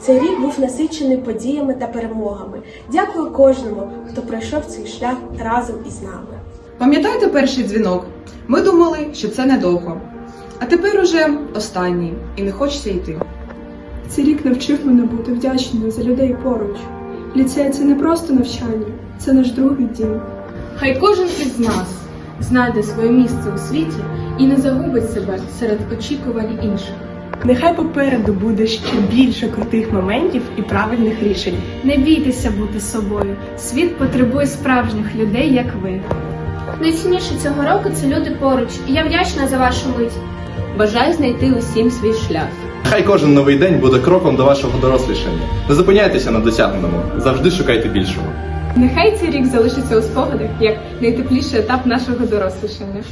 Цей рік був насичений подіями та перемогами. Дякую кожному, хто пройшов цей шлях разом із нами. Пам'ятаєте перший дзвінок? Ми думали, що це недовго. А тепер уже останній, і не хочеться йти. Цей рік навчив мене бути вдячною за людей поруч. Ліцей це не просто навчання, це наш другий дім. Хай кожен із нас знайде своє місце у світі і не загубить себе серед очікувань інших. Нехай попереду буде ще більше крутих моментів і правильних рішень. Не бійтеся бути собою. Світ потребує справжніх людей, як ви. Найцінніше цього року це люди поруч, і я вдячна за вашу мить. Бажаю знайти усім свій шлях. Хай кожен новий день буде кроком до вашого дорослішання. Не зупиняйтеся на досягненому, завжди шукайте більшого. Нехай цей рік залишиться у спогадах як найтепліший етап нашого дорослішання.